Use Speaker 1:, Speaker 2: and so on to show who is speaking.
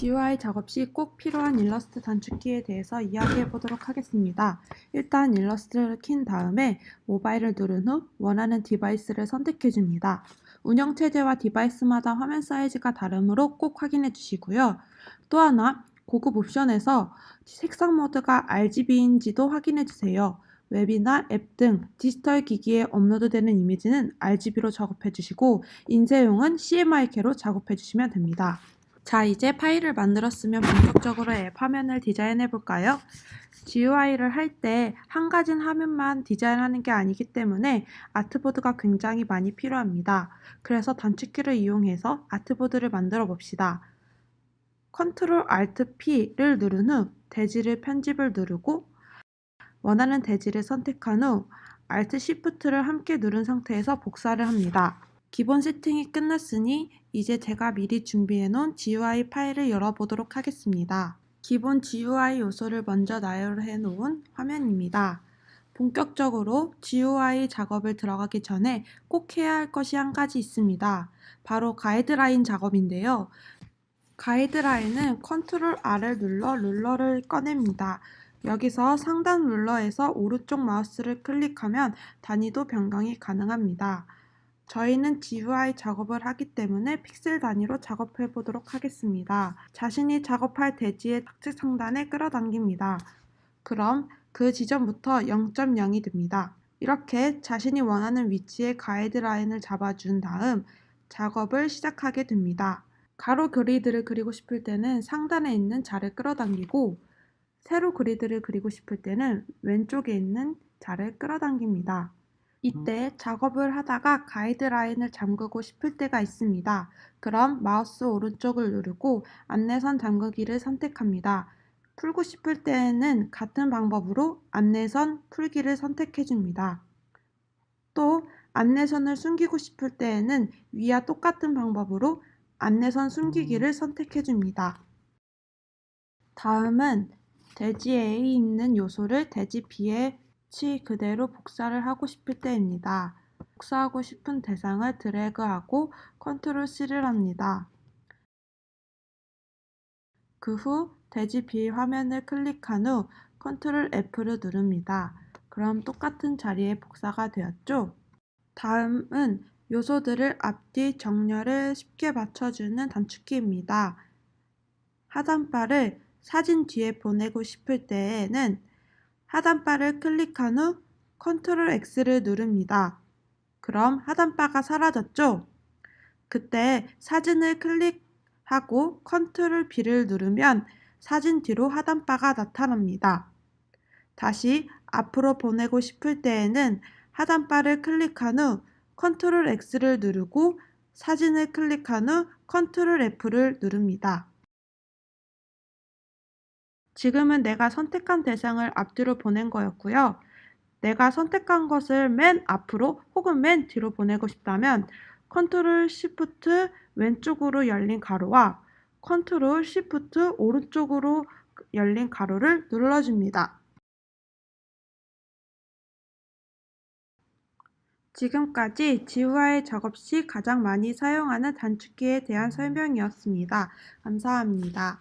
Speaker 1: GUI 작업 시 꼭 필요한 일러스트 단축키에 대해서 이야기해 보도록 하겠습니다. 일단 일러스트를 킨 다음에 모바일을 누른 후 원하는 디바이스를 선택해 줍니다. 운영체제와 디바이스마다 화면 사이즈가 다르므로 꼭 확인해 주시고요. 또 하나 고급 옵션에서 색상 모드가 RGB인지도 확인해 주세요. 웹이나 앱 등 디지털 기기에 업로드되는 이미지는 RGB로 작업해 주시고 인쇄용은 CMYK로 작업해 주시면 됩니다. 자, 이제 파일을 만들었으면 본격적으로 앱 화면을 디자인해 볼까요? GUI를 할 때 한 가지 화면만 디자인하는 게 아니기 때문에 아트보드가 굉장히 많이 필요합니다. 그래서 단축키를 이용해서 아트보드를 만들어 봅시다. Ctrl Alt P를 누른 후 대지를 편집을 누르고 원하는 대지를 선택한 후 Alt Shift를 함께 누른 상태에서 복사를 합니다. 기본 세팅이 끝났으니 이제 제가 미리 준비해 놓은 GUI 파일을 열어보도록 하겠습니다. 기본 GUI 요소를 먼저 나열해 놓은 화면입니다. 본격적으로 GUI 작업을 들어가기 전에 꼭 해야 할 것이 한 가지 있습니다. 바로 가이드라인 작업인데요. 가이드라인은 컨트롤 R을 눌러 룰러를 꺼냅니다. 여기서 상단 룰러에서 오른쪽 마우스를 클릭하면 단위도 변경이 가능합니다. 저희는 GUI 작업을 하기 때문에 픽셀 단위로 작업해 보도록 하겠습니다. 자신이 작업할 대지의 좌측 상단에 끌어당깁니다. 그럼 그 지점부터 0.0이 됩니다. 이렇게 자신이 원하는 위치에 가이드라인을 잡아준 다음 작업을 시작하게 됩니다. 가로 그리드를 그리고 싶을 때는 상단에 있는 자를 끌어당기고 세로 그리드를 그리고 싶을 때는 왼쪽에 있는 자를 끌어당깁니다. 이때 작업을 하다가 가이드라인을 잠그고 싶을 때가 있습니다. 그럼 마우스 오른쪽을 누르고 안내선 잠그기를 선택합니다. 풀고 싶을 때에는 같은 방법으로 안내선 풀기를 선택해 줍니다. 또 안내선을 숨기고 싶을 때에는 위와 똑같은 방법으로 안내선 숨기기를 선택해 줍니다. 다음은 대지 A에 있는 요소를 대지 B에 치 그대로 복사를 하고 싶을 때입니다. 복사하고 싶은 대상을 드래그하고 컨트롤 C를 합니다. 그후 대지 B 화면을 클릭한 후 컨트롤 F를 누릅니다. 그럼 똑같은 자리에 복사가 되었죠? 다음은 요소들을 앞뒤 정렬을 쉽게 맞춰주는 단축키입니다. 하단바를 사진 뒤에 보내고 싶을 때에는 하단바를 클릭한 후 컨트롤 X를 누릅니다. 그럼 하단바가 사라졌죠? 그때 사진을 클릭하고 컨트롤 B를 누르면 사진 뒤로 하단바가 나타납니다. 다시 앞으로 보내고 싶을 때에는 하단바를 클릭한 후 컨트롤 X를 누르고 사진을 클릭한 후 컨트롤 F를 누릅니다. 지금은 내가 선택한 대상을 앞뒤로 보낸 거였고요. 내가 선택한 것을 맨 앞으로 혹은 맨 뒤로 보내고 싶다면 컨트롤 시프트 왼쪽으로 열린 가로와 컨트롤 시프트 오른쪽으로 열린 가로를 눌러줍니다. 지금까지 GUI 작업 시 가장 많이 사용하는 단축키에 대한 설명이었습니다. 감사합니다.